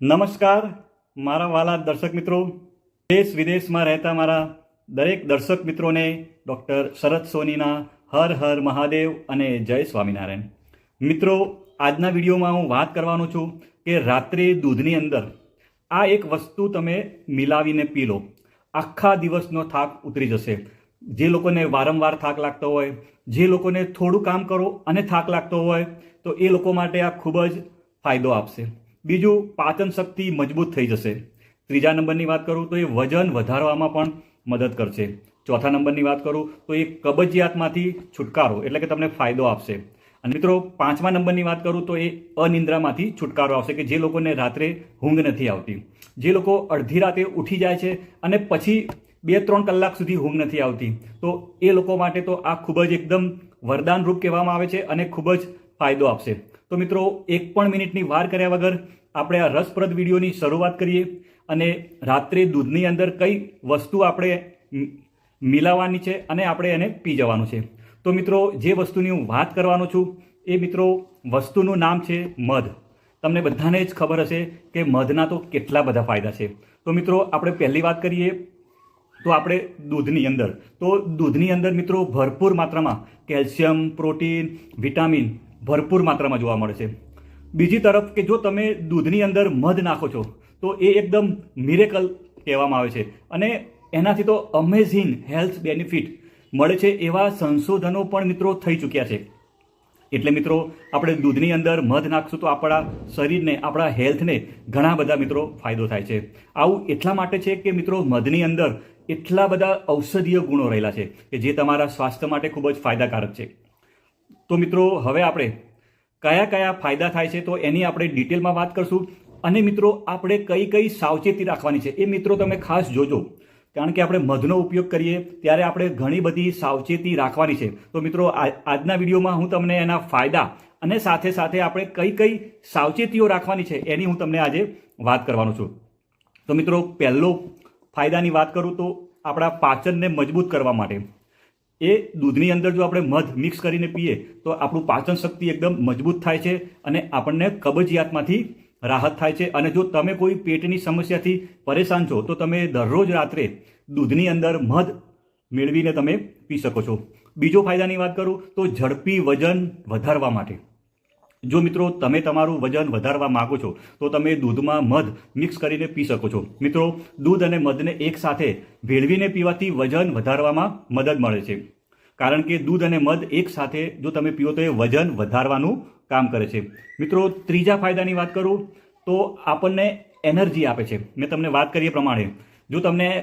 નમસ્કાર, મારા વાલા દર્શક મિત્રો. દેશ વિદેશમાં રહેતા મારા દરેક દર્શક મિત્રોને ડૉક્ટર શરદ સોનીના હર હર મહાદેવ અને જય સ્વામિનારાયણ. મિત્રો, આજના વિડીયોમાં હું વાત કરવાનો છું કે રાત્રે દૂધની અંદર આ એક વસ્તુ તમે મિલાવીને પી લો. આખા દિવસનો થાક ઉતરી જશે. જે લોકોને વારંવાર થાક લાગતો હોય, જે લોકોને થોડું કામ કરો અને થાક લાગતો હોય, તો એ લોકો માટે આ ખૂબ જ ફાયદો આપશે. બીજું, પાચન શક્તિ મજબૂત થઈ જશે. ત્રીજા નંબરની વાત કરું તો એ વજન વધારવામાં પણ મદદ કરશે. ચોથા નંબરની વાત કરું તો એ કબજિયાતમાંથી છુટકારો, એટલે કે તમને ફાયદો આપશે. અને મિત્રો, પાંચમા નંબરની વાત કરું તો એ અનિંદ્રામાંથી છુટકારો આવશે, કે જે લોકોને રાત્રે ઊંઘ નથી આવતી. જે લોકો અડધી રાતે ઉઠી જાય છે અને પછી બે ત્રણ કલાક સુધી ઊંઘ નથી આવતી. તો એ લોકો માટે તો આ ખૂબ જ એકદમ વરદાન રૂપ કહેવામાં આવે છે અને ખૂબ જ ફાયદો આપશે. તો મિત્રો, એક પણ મિનિટની વાર કર્યા વગર આપણે આ રસપ્રદ વિડીયોની શરૂઆત કરીએ અને રાત્રે દૂધની અંદર કઈ વસ્તુ આપણે મિલાવવાની છે અને આપણે એને પી જવાનું છે. તો મિત્રો, જે વસ્તુની હું વાત કરવાનો છું, એ મિત્રો વસ્તુનું નામ છે મધ. તમને બધાને જ ખબર હશે કે મધના તો કેટલા બધા ફાયદા છે. તો મિત્રો, આપણે પહેલી વાત કરીએ તો આપણે દૂધની અંદર. તો દૂધની અંદર મિત્રો, ભરપૂર માત્રામાં કેલ્શિયમ, પ્રોટીન, વિટામિન ભરપૂર માત્રામાં જોવા મળે છે. બીજી તરફ કે જો તમે દૂધની અંદર મધ નાખો છો, તો એ એકદમ મિરેકલ કહેવામાં આવે છે. અને એનાથી તો અમેઝિંગ હેલ્થ બેનિફિટ મળે છે એવા સંશોધનો પણ મિત્રો થઈ ચૂક્યા છે. એટલે મિત્રો, આપણે દૂધની અંદર મધ નાખશું તો આપણા શરીરને, આપણા હેલ્થને ઘણા બધા મિત્રો ફાયદો થાય છે. આવું એટલા માટે છે કે મિત્રો, મધની અંદર એટલા બધા ઔષધીય ગુણો રહેલા છે કે જે તમારા સ્વાસ્થ્ય માટે ખૂબ જ ફાયદાકારક છે. તો મિત્રો, હવે આપણે કયા કયા ફાયદા થાય છે તો એની આપણે ડિટેલમાં વાત કરશું. અને મિત્રો, આપણે કઈ કઈ સાવચેતી રાખવાની છે એ મિત્રો તમે ખાસ જોજો. કારણ કે આપણે મધનો ઉપયોગ કરીએ ત્યારે આપણે ઘણી બધી સાવચેતી રાખવાની છે. તો મિત્રો આજના વિડીયોમાં હું તમને એના ફાયદા અને સાથે સાથે આપણે કઈ કઈ સાવચેતીઓ રાખવાની છે એની હું તમને આજે વાત કરવાનો છું. તો મિત્રો, પહેલો ફાયદાની વાત કરું તો આપણા પાચનને મજબૂત કરવા માટે. એ દૂધની અંદર જો આપણે મધ મિક્સ કરીને પીએ, તો આપણું પાચન શક્તિ એકદમ મજબૂત થાય છે અને આપણને કબજિયાતમાંથી રાહત થાય છે. અને જો તમે કોઈ પેટની સમસ્યાથી પરેશાન છો, તો તમે દરરોજ રાત્રે દૂધની અંદર મધ મેળવીને તમે પી શકો છો. બીજો ફાયદાની વાત કરું, તો ઝડપી વજન વધારવા માટે. જો મિત્રો તમે તમારું વજન વધારવા માંગો છો, તો તમે દૂધમાં મધ મિક્સ કરીને પી શકો છો. મિત્રો, દૂધ અને મધને એકસાથે ભેળવીને પીવાથી વજન વધારવામાં મદદ મળે છે. કારણ કે દૂધ અને મધ એકસાથે જો તમે પીઓ તો એ વજન વધારવાનું કામ કરે છે. મિત્રો, ત્રીજા ફાયદાની વાત કરું, તો આપણને એનર્જી આપે છે. મેં તમને વાત કરી એ પ્રમાણે. જો તમને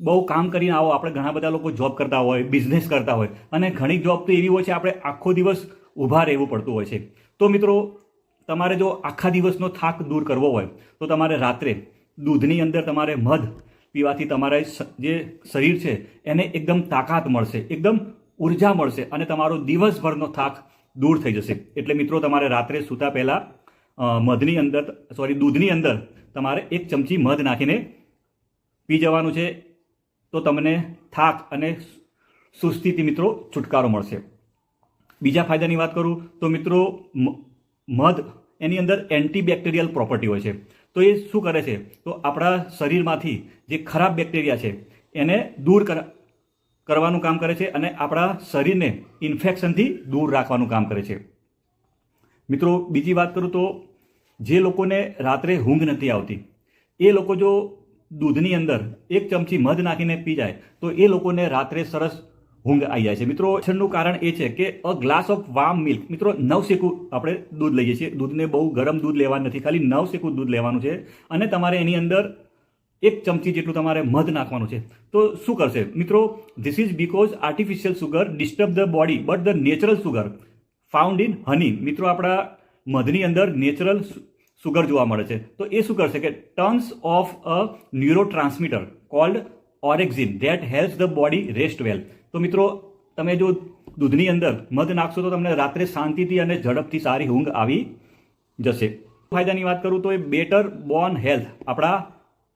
બહુ કામ કરીને આવો, આપણે ઘણા બધા લોકો જોબ કરતા હોય બિઝનેસ કરતા હોય, અને ઘણી જોબ તો એવી હોય છે, આપણે આખો દિવસ ઊભા રહેવું પડતું હોય છે. તો મિત્રો, તમારે જો આખા દિવસનો થાક દૂર કરવો હોય, તો તમારે રાત્રે દૂધની અંદર તમારે મધ પીવાથી તમારા જે શરીર છે, એને એકદમ તાકાત મળશે, એકદમ ઊર્જા મળશે અને તમારો દિવસભરનો થાક દૂર થઈ જશે. એટલે મિત્રો, તમારે રાત્રે સૂતા પહેલાં મધની અંદર, સોરી, દૂધની અંદર તમારે એક ચમચી મધ નાખીને પી જવાનું છે, તો તમને થાક અને સુસ્તીથી મિત્રો, છુટકારો મળશે. બીજા ફાયદાની વાત કરું તો મિત્રો મધ એની અંદર એન્ટીબેક્ટેરિયલ પ્રોપર્ટી હોય છે. તો એ શું કરે છે? તો આપણા શરીરમાંથી જે ખરાબ બેક્ટેરિયા છે, એને દૂર કર, કરવાનું કામ કરે છે અને આપણા શરીરને ઇન્ફેક્શનથી દૂર રાખવાનું કામ કરે છે. મિત્રો, બીજી વાત કરું તો જે લોકોને રાત્રે ઊંઘ નથી આવતી, એ લોકો જો દૂધની અંદર એક ચમચી મધ નાખીને પી જાય, તો એ લોકોને રાત્રે સરસ ઊંઘ આવી જાય છે. મિત્રો પાછળનું કારણ એ છે કે a glass of warm milk મિત્રો, નવ શેકું આપણે દૂધ લઈએ છીએ. દૂધને બહુ ગરમ દૂધ લેવાનું નથી, ખાલી નવ શેકું દૂધ લેવાનું છે અને તમારે એની અંદર એક ચમચી જેટલું તમારે મધ નાખવાનું છે. તો શું કરશે? મિત્રો this is because artificial sugar disturb the body but the natural sugar found in honey મિત્રો, આપણા મધની અંદર નેચરલ સુગર જોવા મળે છે. તો એ શું કરશે કે turns off a neurotransmitter called orexin that help the body rest well તો મિત્રો, તમે જો દૂધની અંદર મધ નાખશો તો તમને રાત્રે શાંતિથી અને ઝડપથી સારી ઊંઘ આવી જશે. ફાયદાની વાત કરું તો એ બેટર બોન હેલ્થ આપણા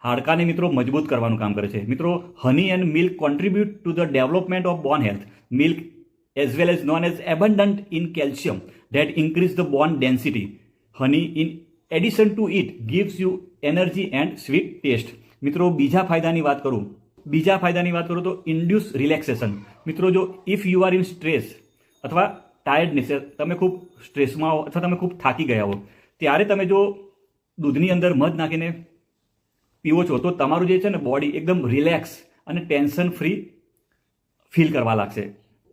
હાડકાને મિત્રો મજબૂત કરવાનું કામ કરે છે. મિત્રો, honey and milk contribute to the development of bone health. Milk as well as known as abundant in calcium that increase the bone density. Honey in addition to it gives you energy and sweet taste. મિત્રો, બીજા ફાયદાની વાત કરું. બીજા ફાયદાની વાત કરું તો induce relaxation મિત્રો, જો if you are in stress અથવા ટાયર્ડનેસ તમે ખૂબ સ્ટ્રેસમાં હો અથવા તમે ખૂબ થાકી ગયા હો, ત્યારે તમે જો દૂધની અંદર મધ નાખીને પીવો છો, તો તમારું જે છે ને બોડી એકદમ રિલેક્સ અને ટેન્શન ફ્રી ફીલ કરવા લાગશે.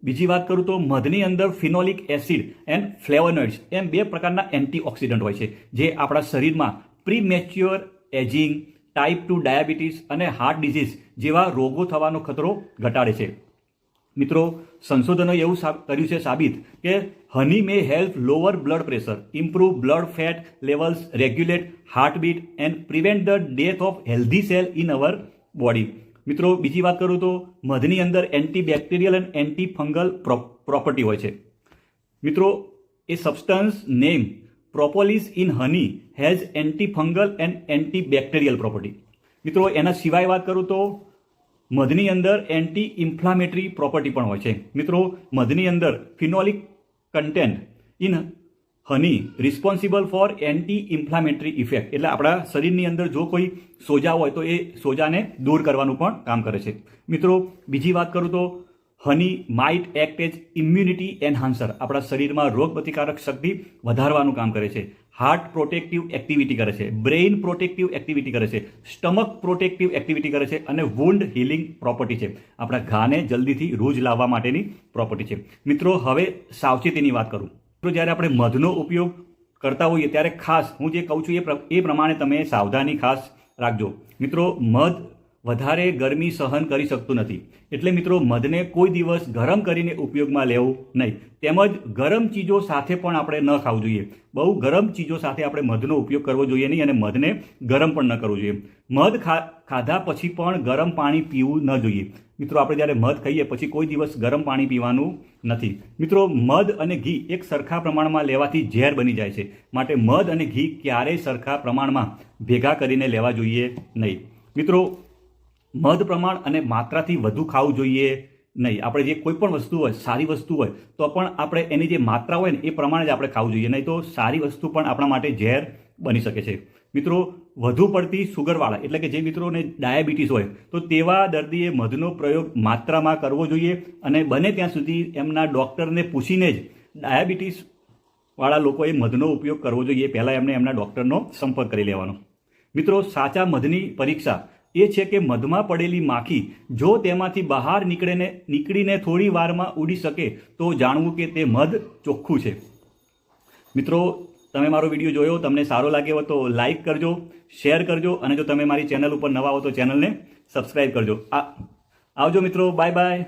બીજી વાત કરું તો મધની અંદર ફિનોલિક એસિડ એન્ડ ફ્લેવોનોઇડ્સ એમ બે પ્રકારના એન્ટીઓક્સિડન્ટ હોય છે, જે આપણા શરીરમાં premature aging type two diabetes અને હાર્ટ ડિઝીઝ જેવા રોગો થવાનો ખતરો ઘટાડે છે. મિત્રો, સંશોધનોએ એવું કર્યું છે સાબિત કે honey may help lower blood pressure improve blood fat levels regulate heartbeat and prevent the death of healthy cell in our body મિત્રો, બીજી વાત કરું તો, મધની અંદર antibacterial and antifungal property હોય છે. મિત્રો, a substance name propolis in honey has antifungal and antibacterial property મિત્રો, એના સિવાય વાત કરું તો મધની અંદર એન્ટી ઇન્ફ્લામેટરી પ્રોપર્ટી પણ હોય છે. મિત્રો, મધની અંદર phenolic content in honey responsible for anti inflammatory effect એટલે આપણા શરીરની અંદર જો કોઈ સોજા હોય તો એ સોજાને દૂર કરવાનું પણ કામ કરે છે. મિત્રો, બીજી વાત કરું તો honey might act as immunity enhancer આપણા શરીરમાં રોગ પ્રતિકારક શક્તિ વધારવાનું કામ કરે છે. હાર્ટ પ્રોટેક્ટિવ એક્ટિવિટી કરે છે, બ્રેઇન પ્રોટેક્ટિવ એક્ટિવિટી કરે છે, સ્ટમક પ્રોટેક્ટિવ એક્ટિવિટી કરે છે અને વુન્ડ હિલિંગ પ્રોપર્ટી છે. આપણા ઘાને જલ્દીથી રૂજ લાવવા માટેની પ્રોપર્ટી છે. મિત્રો, હવે સાવચેતીની વાત કરું. મિત્રો, જ્યારે આપણે મધનો ઉપયોગ કરતા હોઈએ ત્યારે ખાસ હું જે કહું છું એ પ્ર- એ પ્રમાણે તમે સાવધાની ખાસ રાખજો. મિત્રો, મધ વધારે ગરમી સહન કરી શકતું નથી. એટલે મિત્રો, મધને કોઈ દિવસ ગરમ કરીને ઉપયોગમાં લેવું નહીં. તેમજ ગરમ ચીજો સાથે પણ આપણે ન ખાવું જોઈએ. બહુ ગરમ ચીજો સાથે આપણે મધનો ઉપયોગ કરવો જોઈએ નહીં અને મધને ગરમ પણ ન કરવું જોઈએ. મધ ખા, ખાધા પછી પણ ગરમ પાણી પીવું ન જોઈએ. મિત્રો, આપણે જ્યારે મધ ખાઈએ પછી કોઈ દિવસ ગરમ પાણી પીવાનું નથી. મિત્રો, મધ અને ઘી એક સરખા પ્રમાણમાં લેવાથી ઝેર બની જાય છે. માટે મધ અને ઘી ક્યારેય સરખા પ્રમાણમાં ભેગા કરીને લેવા જોઈએ નહીં. મિત્રો મધ પ્રમાણ અને માત્રાથી વધુ ખાવું જોઈએ નહીં. આપણે જે કોઈ પણ વસ્તુ હોય, સારી વસ્તુ હોય, તો પણ આપણે એની જે માત્રા હોય ને, એ પ્રમાણે જ આપણે ખાવું જોઈએ. નહીં તો સારી વસ્તુ પણ આપણા માટે ઝેર બની શકે છે. મિત્રો, વધુ પડતી સુગરવાળા, એટલે કે જે મિત્રોને ડાયાબિટીસ હોય, તો તેવા દર્દીએ મધનો પ્રયોગ માત્રામાં કરવો જોઈએ અને બને ત્યાં સુધી એમના ડૉક્ટરને પૂછીને જ ડાયાબિટીસ વાળા લોકોએ મધનો ઉપયોગ કરવો જોઈએ. પહેલાં એમને એમના ડૉક્ટરનો સંપર્ક કરી લેવાનો. મિત્રો, સાચા મધની પરીક્ષા એ છે કે મધમાં પડેલી માખી જો તેમાંથી બહાર નીકળીને નીકળીને થોડી વારમાં ઉડી શકે તો જાણવું કે તે મધ ચોખ્ખું છે. મિત્રો, તમે મારો વીડિયો જોયો, તમને સારો લાગ્યો હોય તો લાઈક કરજો, શેર કરજો અને જો તમે મારી ચેનલ ઉપર નવા હો તો ચેનલને સબસ્ક્રાઈબ કરજો. આ આવજો મિત્રો, બાય બાય.